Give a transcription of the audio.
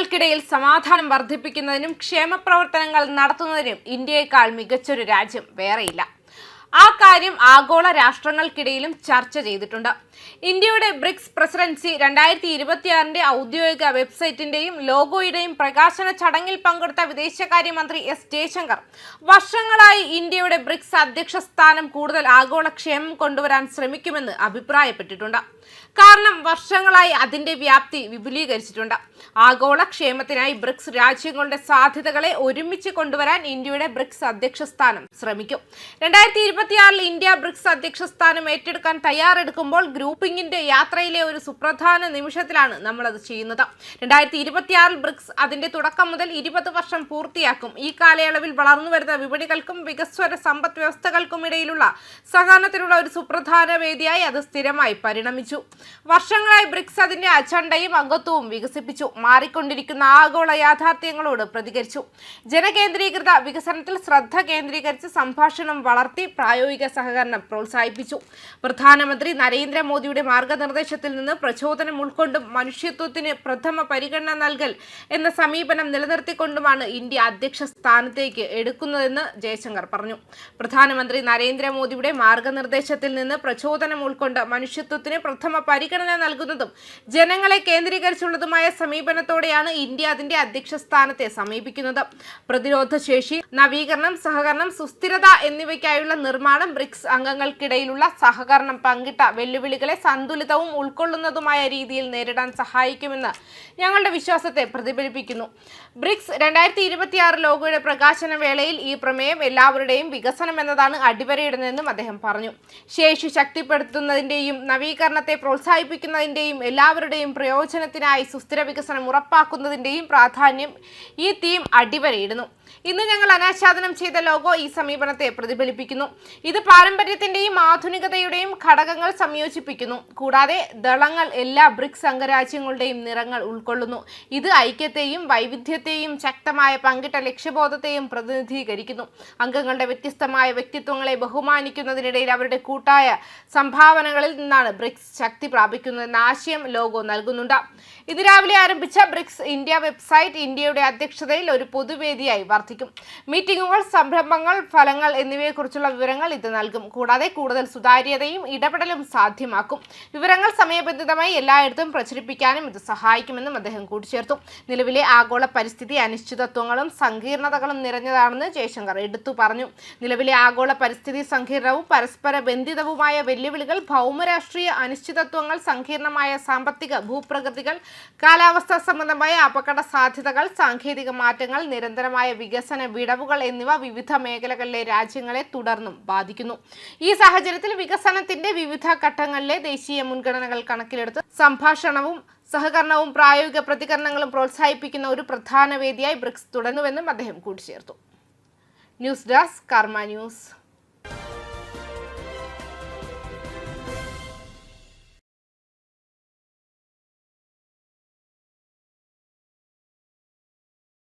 രാഷ്ട്രങ്ങൾക്കിടയിൽ സമാധാനം വർദ്ധിപ്പിക്കുന്നതിനും ക്ഷേമ പ്രവർത്തനങ്ങൾ നടത്തുന്നതിനും ഇന്ത്യയേക്കാൾ മികച്ചൊരു രാജ്യം വേറെയില്ല. ആ കാര്യം ആഗോള രാഷ്ട്രങ്ങൾക്കിടയിലും ചർച്ച ചെയ്തിട്ടുണ്ട്. ഇന്ത്യയുടെ ബ്രിക്സ് പ്രസിഡൻസി രണ്ടായിരത്തി ഇരുപത്തിയാറിന്റെ ഔദ്യോഗിക വെബ്സൈറ്റിന്റെയും ലോഗോയുടെയും പ്രകാശന ചടങ്ങിൽ പങ്കെടുത്ത വിദേശകാര്യമന്ത്രി എസ് ജയശങ്കർ വർഷങ്ങളായി ഇന്ത്യയുടെ ബ്രിക്സ് അധ്യക്ഷ സ്ഥാനം കൂടുതൽ ആഗോള ക്ഷേമം കൊണ്ടുവരാൻ ശ്രമിക്കുമെന്ന് അഭിപ്രായപ്പെട്ടിട്ടുണ്ട്. കാരണം വർഷങ്ങളായി അതിന്റെ വ്യാപ്തി വിപുലീകരിച്ചിട്ടുണ്ട്. ആഗോള ക്ഷേമത്തിനായി ബ്രിക്സ് രാജ്യങ്ങളുടെ സാധ്യതകളെ ഒരുമിച്ച് കൊണ്ടുവരാൻ ഇന്ത്യയുടെ ബ്രിക്സ് അധ്യക്ഷ സ്ഥാനം ശ്രമിക്കും. രണ്ടായിരത്തി ഇരുപത്തിയാറിൽ ഇന്ത്യ ബ്രിക്സ് അധ്യക്ഷ സ്ഥാനം ഏറ്റെടുക്കാൻ തയ്യാറെടുക്കുമ്പോൾ ഗ്രൂപ്പിംഗിന്റെ യാത്രയിലെ ഒരു സുപ്രധാന നിമിഷത്തിലാണ് നമ്മൾ അത് ചെയ്യുന്നത്. രണ്ടായിരത്തി ഇരുപത്തിയാറിൽ ബ്രിക്സ് അതിന്റെ തുടക്കം മുതൽ ഇരുപത് വർഷം പൂർത്തിയാക്കും. ഈ കാലയളവിൽ വളർന്നു വരുന്ന വിപണികൾക്കും വികസ്വര സമ്പദ് വ്യവസ്ഥകൾക്കും ഇടയിലുള്ള സഹകരണത്തിനുള്ള ഒരു സുപ്രധാന വേദിയായി അത് സ്ഥിരമായി പരിണമിച്ചു. വർഷങ്ങളായി ബ്രിക്സ് അതിന്റെ അജണ്ടയും അംഗത്വവും വികസിപ്പിച്ചു. മാറിക്കൊണ്ടിരിക്കുന്ന ആഗോള യാഥാർത്ഥ്യങ്ങളോട് പ്രതികരിച്ചു. ജനകേന്ദ്രീകൃത വികസനത്തിൽ ശ്രദ്ധ കേന്ദ്രീകരിച്ച് സംഭാഷണം വളർത്തി പ്രായോഗിക സഹകരണം പ്രോത്സാഹിപ്പിച്ചു. പ്രധാനമന്ത്രി നരേന്ദ്രമോദിയുടെ മാർഗനിർദ്ദേശത്തിൽ നിന്ന് പ്രചോദനം ഉൾക്കൊണ്ടും മനുഷ്യത്വത്തിന് പ്രഥമ പരിഗണന നൽകൽ എന്ന സമീപനം നിലനിർത്തിക്കൊണ്ടുമാണ് ഇന്ത്യ അധ്യക്ഷ സ്ഥാനത്തേക്ക് എടുക്കുന്നതെന്ന് ജയശങ്കർ പറഞ്ഞു. പ്രധാനമന്ത്രി നരേന്ദ്രമോദിയുടെ മാർഗനിർദ്ദേശത്തിൽ നിന്ന് പ്രചോദനം ഉൾക്കൊണ്ട് മനുഷ്യത്വത്തിന് പ്രഥമ പരിഗണന നൽകുന്നതും ജനങ്ങളെ കേന്ദ്രീകരിച്ചുള്ളതുമായ സമീപനത്തോടെയാണ് ഇന്ത്യ അതിന്റെ അധ്യക്ഷ സ്ഥാനത്തെ സമീപിക്കുന്നത്. പ്രതിരോധ ശേഷി നവീകരണം സഹകരണം സുസ്ഥിരത എന്നിവയ്ക്കായുള്ള നിർമ്മാണം ബ്രിക്സ് അംഗങ്ങൾക്കിടയിലുള്ള സഹകരണം പങ്കിട്ട വെല്ലുവിളികളെ സന്തുലിതവും ഉൾക്കൊള്ളുന്നതുമായ രീതിയിൽ നേരിടാൻ സഹായിക്കുമെന്ന് ഞങ്ങളുടെ വിശ്വാസത്തെ പ്രതിഫലിപ്പിക്കുന്നു. ബ്രിക്സ് രണ്ടായിരത്തി ഇരുപത്തിയാറ് ലോഗോയുടെ പ്രകാശന വേളയിൽ ഈ പ്രമേയം എല്ലാവരുടെയും വികസനം എന്നതാണ് അടിവരയിടുന്നതെന്നും അദ്ദേഹം പറഞ്ഞു. ശേഷി ശക്തിപ്പെടുത്തുന്നതിന്റെയും നവീകരണത്തെ പ്രോത്സാഹിപ്പിക്കുന്നതിന്റെയും എല്ലാവരുടെയും പ്രയോജനത്തിനായി സുസ്ഥിര വികസനം ഉറപ്പാക്കുന്നതിന്റെയും പ്രാധാന്യം ഈ തീം അടിവരയിടുന്നു. ഇന്ന് ഞങ്ങൾ അനാച്ഛാദനം ചെയ്ത ലോഗോ ഈ സമീപനത്തെ പ്രതിഫലിപ്പിക്കുന്നു. ഇത് പാരമ്പര്യത്തിന്റെയും ആധുനികതയുടെയും ഘടകങ്ങൾ സംയോജിപ്പിക്കുന്നു. കൂടാതെ ദളങ്ങൾ എല്ലാ ബ്രിക്സ് അംഗരാജ്യങ്ങളുടെയും നിറങ്ങൾ ഉൾക്കൊള്ളുന്നു. ഇത് ഐക്യത്തെയും വൈവിധ്യത്തെയും ശക്തമായ പങ്കിട്ട ലക്ഷ്യബോധത്തെയും പ്രതിനിധീകരിക്കുന്നു. അംഗങ്ങളുടെ വ്യത്യസ്തമായ വ്യക്തിത്വങ്ങളെ ബഹുമാനിക്കുന്നതിനിടയിൽ അവരുടെ കൂട്ടായ സംഭാവനകളിൽ നിന്നാണ് ബ്രിക്സ് ശക്തി പ്രാപിക്കുന്നതെന്ന ആശയം ലോഗോ നൽകുന്നുണ്ട്. ഇത് രാവിലെ ആരംഭിച്ച ബ്രിക്സ് ഇന്ത്യ വെബ്സൈറ്റ് ഇന്ത്യയുടെ അധ്യക്ഷതയിൽ ഒരു പൊതുവേദിയായി വർദ്ധിക്കും മീറ്റിംഗുകൾ സംരംഭങ്ങൾ ഫലങ്ങൾ എന്നിവയെക്കുറിച്ചുള്ള വിവരങ്ങൾ ഇത് നൽകും. കൂടാതെ കൂടുതൽ സുതാര്യതയും ഇടപെടലും സാധ്യമാക്കും. വിവരങ്ങൾ സമയബന്ധിതമായി എല്ലായിടത്തും പ്രചരിപ്പിക്കാനും ഇത് സഹായിക്കുമെന്നും അദ്ദേഹം കൂട്ടിച്ചേർത്തു. നിലവിലെ ആഗോള പരിസ്ഥിതി അനിശ്ചിതത്വങ്ങളും സങ്കീർണതകളും നിറഞ്ഞതാണെന്ന് ജയശങ്കർ എടുത്തു പറഞ്ഞു. നിലവിലെ ആഗോള പരിസ്ഥിതി സങ്കീർണവും പരസ്പര ബന്ധിതവുമായ വെല്ലുവിളികൾ ഭൗമരാഷ്ട്രീയ അനിശ്ചിതത്വങ്ങൾ സങ്കീർണമായ സാമ്പത്തിക ഭൂപ്രകൃതികൾ കാലാവസ്ഥാ സംബന്ധമായ അപകട സാധ്യതകൾ സാങ്കേതിക മാറ്റങ്ങൾ നിരന്തരമായ വികസന വിടവുകൾ എന്നിവ വിവിധ മേഖലകളിലെ രാജ്യങ്ങളെ തുടർന്നും ബാധിക്കുന്നു. ഈ സാഹചര്യത്തിൽ വികസനത്തിന്റെ വിവിധ ഘട്ടങ്ങളിലെ ദേശീയ മുൻഗണനകൾ കണക്കിലെടുത്ത് സംഭാഷണവും സഹകരണവും പ്രായോഗിക പ്രതികരണങ്ങളും പ്രോത്സാഹിപ്പിക്കുന്ന ഒരു പ്രധാന വേദിയായി ബ്രിക്സ് തുടരുന്നുവെന്നും അദ്ദേഹം കൂട്ടിച്ചേർത്തു. News desk Karma news.